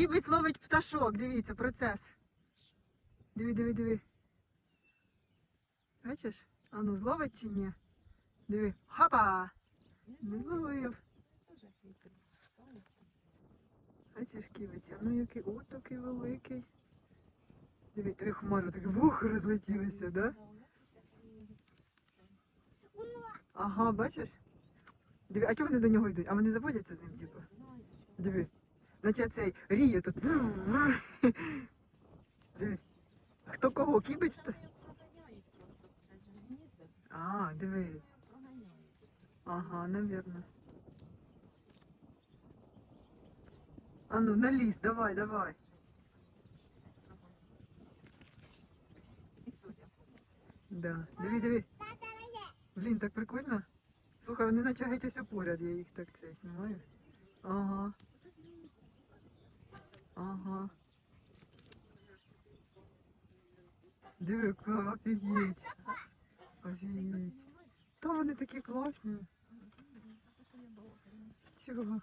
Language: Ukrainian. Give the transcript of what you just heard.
Кібець ловить пташок, дивіться, процес. Диви, диви, диви. Бачиш? А ну зловить чи ні? Диви. Хапа! Не зловив. Бачиш, кібець, ну який о, такий великий. Диви, той хмара, так вухо розлетілося, да? Ага, бачиш? Диви, а чого вони до нього йдуть? А вони заводяться з ним, типу? Диви. Наче цей ріє тут. Хто кого? Хто? А, диви. Ага, навірно. А ну, на ліс, давай, давай. Да. Диви, диви. Блін, так прикольно. Слухай, вони наче геть ось поряд, я їх так це знімаю. Ага. Ага. Диви, офігеть. Офігеть. Та вони такі класні. Чого?